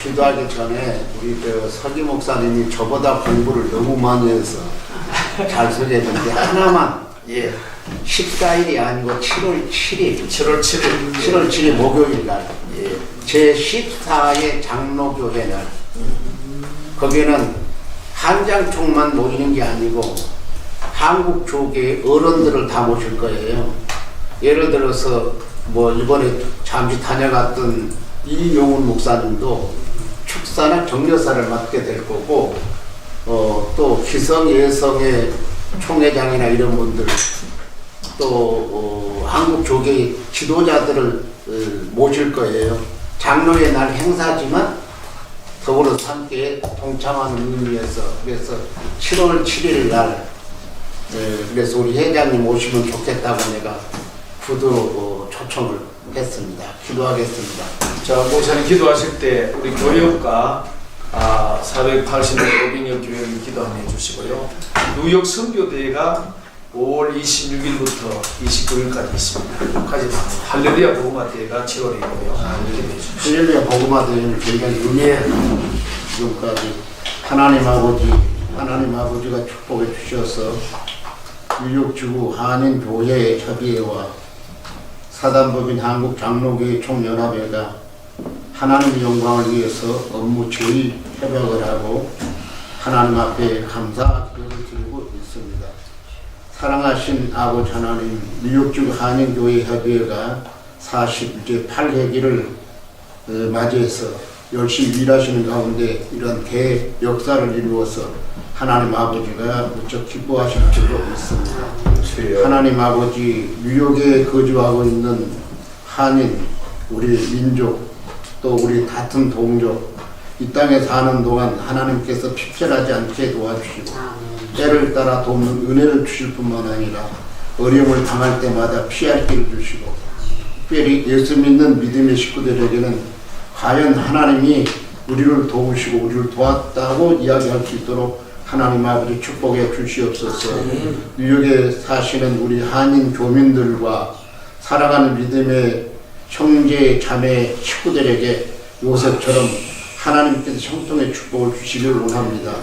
기도하기 전에 우리 저 서기 목사님이 저보다 공부를 너무 많이 해서 잘 소개했는데 하나만 예 14일이 아니고 7월 7일. 7월 7일. 7월 7일 목요일 날 예, 제 14회 장로교회 날. 거기는 한장총만 모이는 게 아니고 한국 조계 어른들을 다 모실 거예요. 예를 들어서 뭐 이번에 잠시 다녀갔던 이용훈 목사님도 축사나 정려사를 맡게 될 거고 어, 또 기성 예성의 총회장이나 이런 분들 또 어, 한국 조계 지도자들을 어, 모실 거예요. 장로의 날 행사지만 더불어 함께 동참하는 의미에서 그래서 7월 7일 날 예, 그래서 우리 회장님 오시면 좋겠다고 내가 구두 어, 초청을 했습니다. 기도하겠습니다. 자 목사님 기도하실 때 우리 교역과 아, 480년 로빙역 교역이 기도 한번 해주시고요 뉴욕 선교대회가 5월 26일부터 29일까지 있습니다 까지 할렐루야 복음화 대회가 7월이고요 이렇게 해주십시오 할렐루야 복음화 대회는 굉장히 의미해요. 지금까지 하나님 아버지, 하나님 아버지가 축복해 주셔서 뉴욕지구 한인 교회 협의회와 사단법인 한국장로교회 총연합회가 하나님의 영광을 위해서 업무 제의 협약을 하고 하나님 앞에 감사 기도를 드리고 있습니다. 사랑하신 아버지 하나님, 뉴욕지구 한인교회 협의회가 40이제 8회기를 어, 맞이해서 열심히 일하시는 가운데 이런 대역사를 이루어서 하나님 아버지가 무척 기뻐하실 줄로 믿습니다. 하나님 아버지 뉴욕에 거주하고 있는 한인 우리 민족 또 우리 같은 동족 이 땅에 사는 동안 하나님께서 피폐하지 않게 도와주시고 때를 따라 돕는 은혜를 주실 뿐만 아니라 어려움을 당할 때마다 피할 길을 주시고 특별히 예수 믿는 믿음의 식구들에게는 과연 하나님이 우리를 도우시고 우리를 도왔다고 이야기할 수 있도록 하나님 아버지 축복해 주시옵소서. 뉴욕에 사시는 우리 한인 교민들과 사랑하는 믿음의 형제 자매 식구들에게 요셉처럼 하나님께서 형통의 축복을 주시길 원합니다.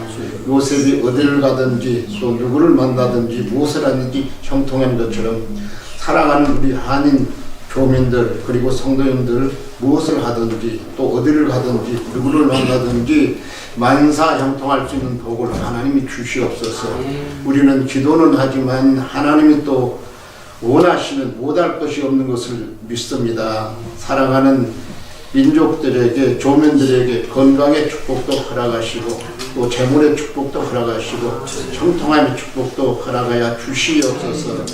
요셉이 어디를 가든지 또 누구를 만나든지 무엇을 하든지 형통한 것처럼 사랑하는 우리 한인 교민들 그리고 성도님들 무엇을 하든지 또 어디를 가든지 누구를 만나든지 만사 형통할 수 있는 복을 하나님이 주시옵소서. 우리는 기도는 하지만 하나님이 또 원하시는 못할 것이 없는 것을 믿습니다. 사랑하는 민족들에게 조민들에게 건강의 축복도 허락하시고 또 재물의 축복도 허락하시고 형통함의 축복도 허락하여 주시옵소서.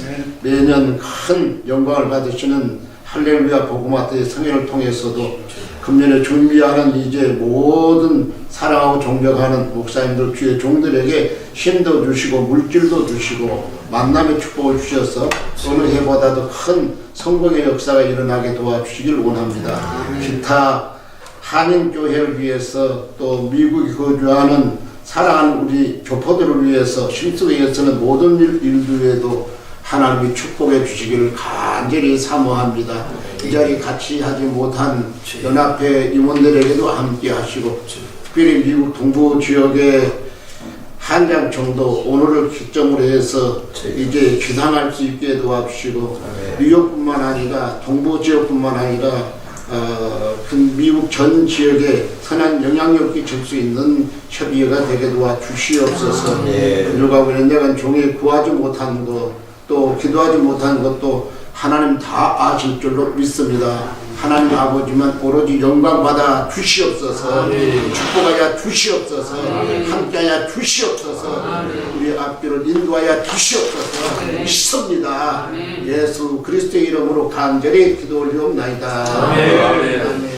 매년 큰 영광을 받으시는 할렐루야 복음화태의 성회를 통해서도 금년에 준비하는 이제 모든 사랑하고 존경하는 목사님들 주의 종들에게 힘도 주시고 물질도 주시고 만남의 축복을 주셔서 어느 해보다도 큰 성공의 역사가 일어나게 도와주시길 원합니다. 기타 한인교회를 위해서 또 미국에 거주하는 사랑하는 우리 교포들을 위해서 심수에서는 모든 일, 일들에도 하나님이 축복해 주시기를 간절히 사모합니다. 이 자리 같이 하지 못한 연합회 임원들에게도 함께 하시고 특별히 미국 동부 지역의 한장 정도 오늘을 기점으로 해서 이제 기상할 수 있게 도와주시고 뉴욕뿐만 아니라 동부 지역뿐만 아니라 어, 그 미국 전 지역에 선한 영향력 끼칠 수 있는 협의회가 되게 도와 주시옵소서. 그러고 연약한 종에 구하지 못한 것, 또 기도하지 못한 것도 하나님 다 아실 줄로 믿습니다. 하나님 아버지만 오로지 영광 받아 주시옵소서. 축복하여 주시옵소서. 함께하여 주시옵소서. 우리 앞길을 인도하여 주시옵소서. 믿습니다. 예수 그리스도의 이름으로 간절히 기도 올리옵나이다. 아멘. 아멘.